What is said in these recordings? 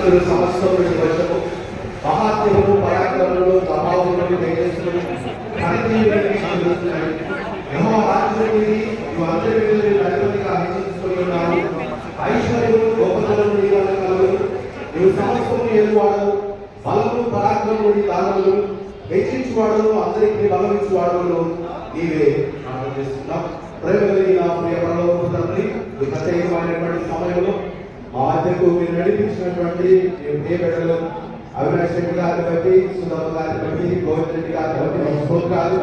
అత్యున్నతులు సమస్తములు వచ్చము మహాత్ములు పరాక్రములు ప్రభావములు తేజస్సులు రాజ్యానికి నువ్వు నీ వల్ల కలవు నువ్వు సమస్తము ఎదువాడు బలము పరాక్రమము నీ దానములు. హెచ్చించువాడును అందరికీ బలమించువాడును నీవే ప్రార్థన చేస్తున్నాం ప్రేమ ప్రియ సమయంలో మా మధ్యకు మీరు నడిపించినటువంటి ప్రియ బిడ్డలు అవినాష్ రెడ్డి గారిని బట్టి సుధమ్మ గారిని బట్టి గోవింద్ రెడ్డి గారిని బట్టి స్తోత్రాలు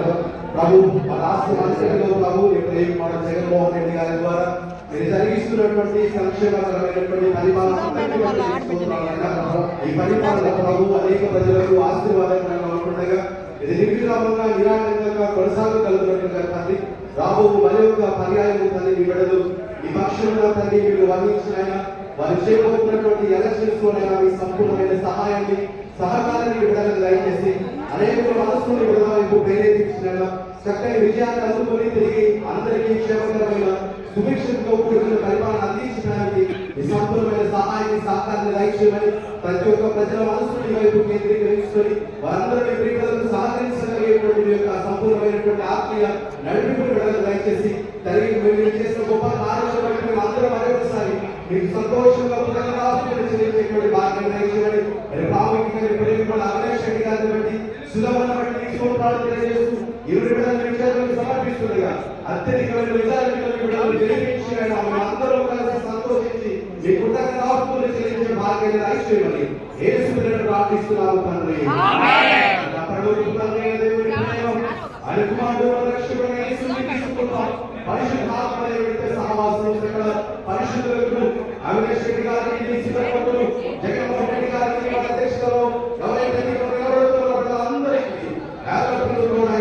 ప్రభు మా రాష్ట్ర మంత్రులు ప్రభు. ప్రేమ మన జగన్మోహన్ రెడ్డి గారి ద్వారా మీరు జరిగిస్తున్నటువంటి సంక్షేమకరమైనటువంటి పరిపాలన ఈ పరిపాలన ప్రభు అనేక ప్రజలకు ఆశీర్వాదకరంగా ఉంటుండగా ఇది నిర్విరామంగా నిరాటంకంగా కొనసాగగలుగుతున్నట్టుగా తండ్రి రాబో మరి యొక్క పర్యాయం తండ్రి మీ బిడ్డలు ఈ పక్షంలో తండ్రి మీరు వర్ణించిన వారు చేయబోతున్నటువంటి ఎలక్షన్స్ లోనైనా మీ సంపూర్ణమైన సహాయాన్ని సహకారాన్ని విడుదలకు దయచేసి అనేక మనస్సుని విడుదల వైపు ప్రేరేపించిన చక్కని విజయాన్ని అందుకొని తిరిగి అందరికీ క్షేమకరమైన సుభిక్షతో కూడిన పరిపాలన అందించడానికి ఈ సంపూర్ణమైన సహాయాన్ని సహకారాన్ని దయచేయమని ప్రతి ఒక్క ప్రజల మనస్సుని వైపు కేంద్రీకరించుకొని వారందరినీ ప్రియతలకు సంపూర్ణమైనటువంటి ఆత్మీయ నడిపింపు విడుదల దయచేసి తల్లి మీరు చేసిన గొప్ప కార్యాలను బట్టి మేము అందరం మరొకసారి మీకు సంతోషంగా పునరాస్తులు చెల్లించేటువంటి భాగ్యం దయచేయమని ప్రాముఖ్యంగా ప్రేమ అవినాష్ రెడ్డి గారిని బట్టి సుధమని బట్టి మీకు స్తోత్రాలు తెలియజేస్తూ ఇరువురి బిడ్డల విషయాలను సమర్పిస్తుండగా అత్యధికమైన విధానాలను బిడ్డలు జరిగించిన అందరూ కలిసి సంతోషించి మీ కృతజ్ఞతాస్తులు చెల్లించే భాగ్యాన్ని దయచేయమని బిడ్డను ప్రార్థిస్తున్నాము తండ్రి. దేవుని ప్రేమ కుమారుడు రక్షకుడైన యేసుని తీసుకుంటాం పరిశుద్ధాత్మ దేవుడితో సహవాసం ఇక్కడ పరిశుద్ధులకు అవినాష్ రెడ్డి గారిని సిద్ధపడుతూ జగన్మోహన్ రెడ్డి గారిని వాళ్ళ అధ్యక్షతలో ఎవరైతే ఇక్కడ నిలబడుతున్నారో అందరికీ యావత్తు కూడా